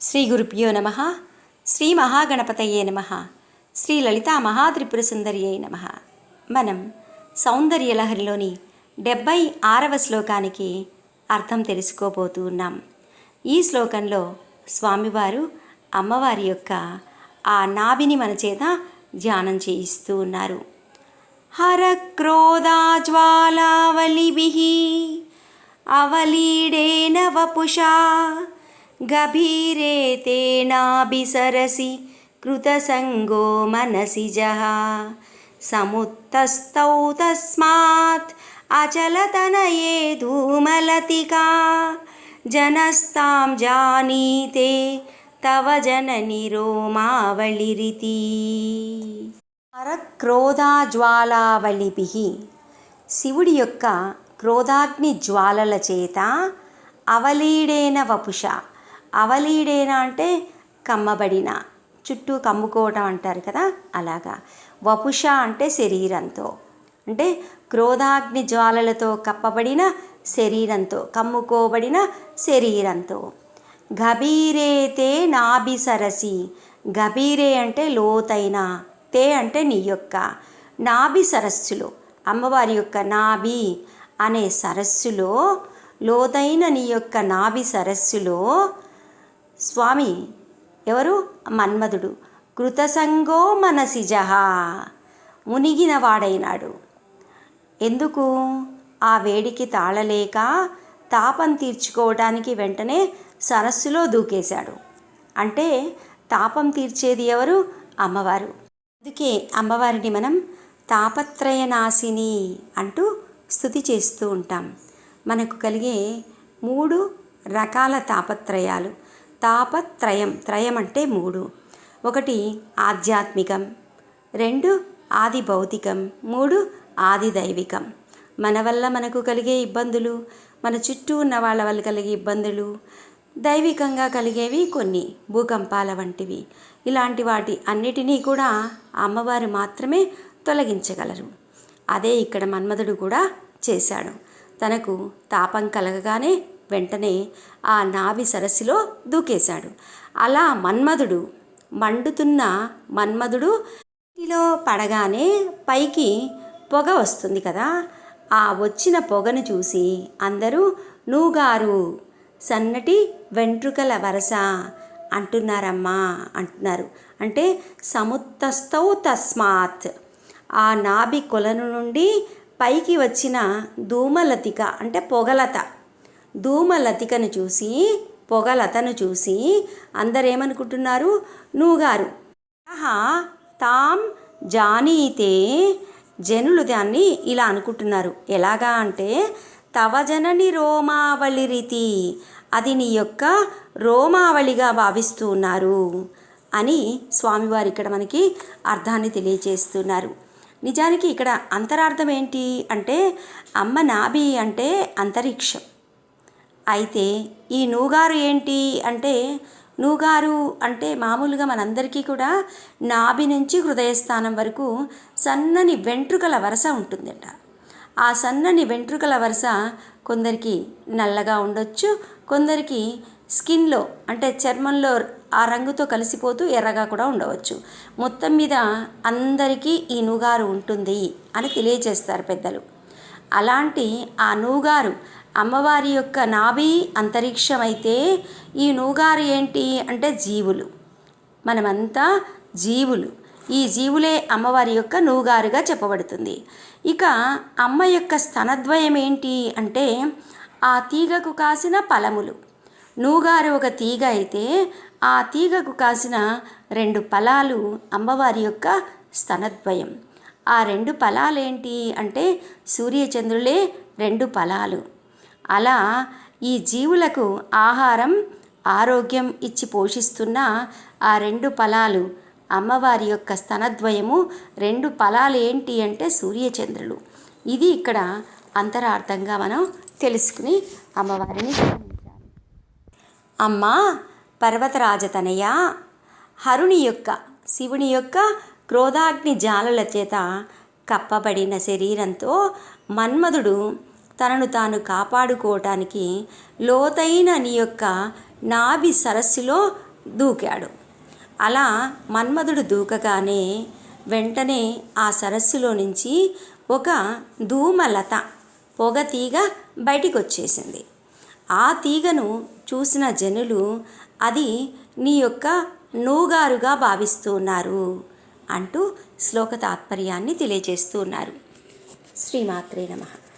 శ్రీ గురుభ్యో నమ. శ్రీ మహాగణపతయే నమ. శ్రీ లలితా మహాత్రిపుర సుందరియే నమ. మనం సౌందర్యలహరిలోని డెబ్బై ఆరవ శ్లోకానికి అర్థం తెలుసుకోబోతూ ఉన్నాం. ఈ శ్లోకంలో స్వామివారు అమ్మవారి యొక్క ఆ నాభిని మన చేత ధ్యానం చేయిస్తూ ఉన్నారు. హర హరక్రోధాజ్వాలావలిభిः అవలీడేన వపుషా గభీరే తేనాభిసరసి కృతసంగో మనసి జహ సముత్తస్తౌ తస్మాత్ అచలతనయే ధూమలతికా జనస్తాం జానీతే తవ జనని రోమావళిరితి హరక్రోధాజ్వాలావళిభి శివుడి యొక్క క్రోధాగ్ని జ్వాలల చేత అవలీడేన వపుష। అవలీడేనా అంటే కమ్మబడిన. చుట్టూ కమ్ముకోవటం అంటారు కదా అలాగా. వపుష అంటే శరీరంతో. అంటే క్రోధాగ్ని జ్వాలలతో కప్పబడిన శరీరంతో కమ్ముకోబడిన శరీరంతో. గభీరేతే నాభి సరసి గభీరే అంటే లోతైన తే అంటే నీ యొక్క నాభి సరస్సులో అమ్మవారి యొక్క నాభి అనే సరస్సులో లోతైన నీ యొక్క నాభి సరస్సులో స్వామి ఎవరు? మన్మధుడు. కృతసంగో మనసిజహ మునిగిన వాడైనాడు. ఎందుకు? ఆ వేడికి తాళలేక తాపం తీర్చుకోవడానికి వెంటనే సరస్సులో దూకేశాడు. అంటే తాపం తీర్చేది ఎవరు? అమ్మవారు. అందుకే అమ్మవారిని మనం తాపత్రయనాశిని అంటూ స్థుతి చేస్తూ ఉంటాం. మనకు కలిగే మూడు రకాల తాపత్రయాలు. తాపత్రయం త్రయం అంటే మూడు. ఒకటి ఆధ్యాత్మికం. రెండు ఆది భౌతికం మూడు ఆది దైవికం మన వల్ల మనకు కలిగే ఇబ్బందులు మన చుట్టూ ఉన్న వాళ్ళ వల్ల కలిగే ఇబ్బందులు దైవికంగా కలిగేవి కొన్ని భూకంపాల వంటివి. ఇలాంటి వాటి అన్నిటినీ కూడా అమ్మవారు మాత్రమే తొలగించగలరు. అదే ఇక్కడ మన్మధుడు కూడా చేశాడు. తనకు తాపం కలగగానే వెంటనే ఆ నాభి సరస్సులో దూకేశాడు. అలా మన్మధుడు మండుతున్న మన్మధుడు నీటిలో పడగానే పైకి పొగ వస్తుంది కదా ఆ వచ్చిన పొగను చూసి అందరూ నూగారు సన్నటి వెంట్రుకల వరస అంటున్నారమ్మా అంటున్నారు. అంటే సముత్తస్థౌ తస్మాత్ ఆ నాభి కొలను నుండి పైకి వచ్చిన ధూమలతిక అంటే పొగలత ధూమలతికను చూసి పొగలతను చూసి అందరేమనుకుంటున్నారు? నూగారు. ఆహా తాం జానీతే జనులు దాన్ని ఇలా అనుకుంటున్నారు. ఎలాగా అంటే తవ జనని రోమావళి రీతి అది నీ యొక్క రోమావళిగా భావిస్తూ ఉన్నారు అని స్వామివారు ఇక్కడ మనకి అర్థాన్ని తెలియజేస్తున్నారు నిజానికి ఇక్కడ అంతరార్థం ఏంటి అంటే అమ్మ నాభి అంటే అంతరిక్షం. అయితే ఈ నూగారు ఏంటి అంటే నూగారు అంటే మామూలుగా మనందరికీ కూడా నాభి నుంచి హృదయస్థానం వరకు సన్నని వెంట్రుకల వరస ఉంటుందట. ఆ సన్నని వెంట్రుకల వరుస కొందరికి నల్లగా ఉండొచ్చు కొందరికి స్కిన్లో అంటే చర్మంలో ఆ రంగుతో కలిసిపోతూ ఎర్రగా కూడా ఉండవచ్చు. మొత్తం మీద అందరికీ ఈ నూగారు ఉంటుంది అని తెలియజేస్తారు పెద్దలు. అలాంటి ఆ నూగారు అమ్మవారి యొక్క నాభి అంతరిక్షం అయితే ఈ నూగారు ఏంటి అంటే జీవులు. మనమంతా జీవులు. ఈ జీవులే అమ్మవారి యొక్క నూగారుగా చెప్పబడుతుంది. ఇక అమ్మ యొక్క స్తనద్వయం ఏంటి అంటే ఆ తీగకు కాసిన ఫలములు నూగారు ఒక తీగ అయితే ఆ తీగకు కాసిన రెండు ఫలాలు అమ్మవారి యొక్క స్తనద్వయం. ఆ రెండు ఫలాలేంటి అంటే సూర్యచంద్రులే రెండు ఫలాలు అలా ఈ జీవులకు ఆహారం ఆరోగ్యం ఇచ్చి పోషిస్తున్న ఆ రెండు ఫలాలు అమ్మవారి యొక్క స్తనద్వయము రెండు ఫలాలు ఏంటి అంటే సూర్యచంద్రులు. ఇది ఇక్కడ అంతరార్థంగా మనం తెలుసుకుని అమ్మవారిని ధ్యానించాలి అమ్మ పర్వతరాజతనయ హరుని యొక్క శివుని యొక్క క్రోధాగ్ని జాలల చేత కప్పబడిన శరీరంతో మన్మధుడు తనను తాను కాపాడుకోవటానికి లోతైన నీ యొక్క నాభి సరస్సులో దూకాడు. అలా మన్మధుడు దూకగానే వెంటనే ఆ సరస్సులో నుంచి ఒక ధూమలత పొగ తీగ బయటికి వచ్చేసింది ఆ తీగను చూసిన జనులు అది నీ యొక్క నూగారుగా భావిస్తున్నారు అంటూ శ్లోక తాత్పర్యాన్ని తెలియజేస్తూ ఉన్నారు. శ్రీమాత్రే నమః.